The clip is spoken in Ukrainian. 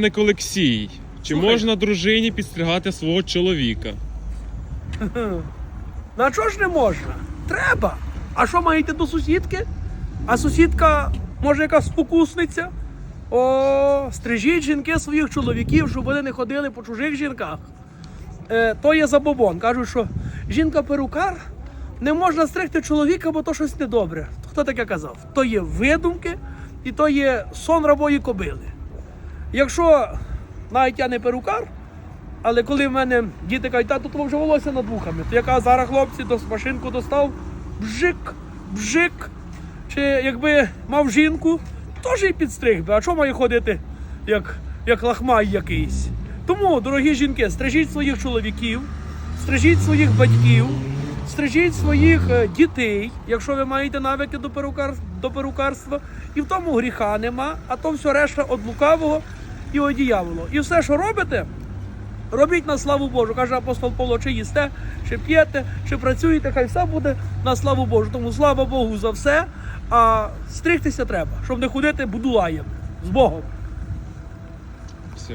Пане Олексій, чи Слухай. можна дружині підстригати свого чоловіка? На чого ж не можна? Треба. А що має йти до сусідки? А сусідка, може, якась спокусниця? О, стрижіть жінки своїх чоловіків, щоб вони не ходили по чужих жінках. Е, то є забобон. Кажуть, що жінка-перукар не можна стригти чоловіка, бо то щось недобре. Хто таке казав? То є видумки і то є сон рабої кобили. Якщо навіть я не перукар, але коли в мене діти кажуть, тату, то вже волосся над вухами, то я кажу, зараз хлопці до машинку достав, бжик, бжик. Чи якби мав жінку, теж і підстриг би. А чому має ходити як, як лахмай якийсь? Тому, дорогі жінки, стрижіть своїх чоловіків, стрижіть своїх батьків, стрижіть своїх е, дітей, якщо ви маєте навики до, перукар, до перукарства. І в тому гріха нема, а то все решта від лукавого і одіяло. І все, що робите, робіть на славу Божу. Каже апостол Павло, чи їсте, чи п'єте, чи працюєте, хай все буде на славу Божу. Тому слава Богу за все. А стригтися треба, щоб не ходити будулаєм з Богом. Все.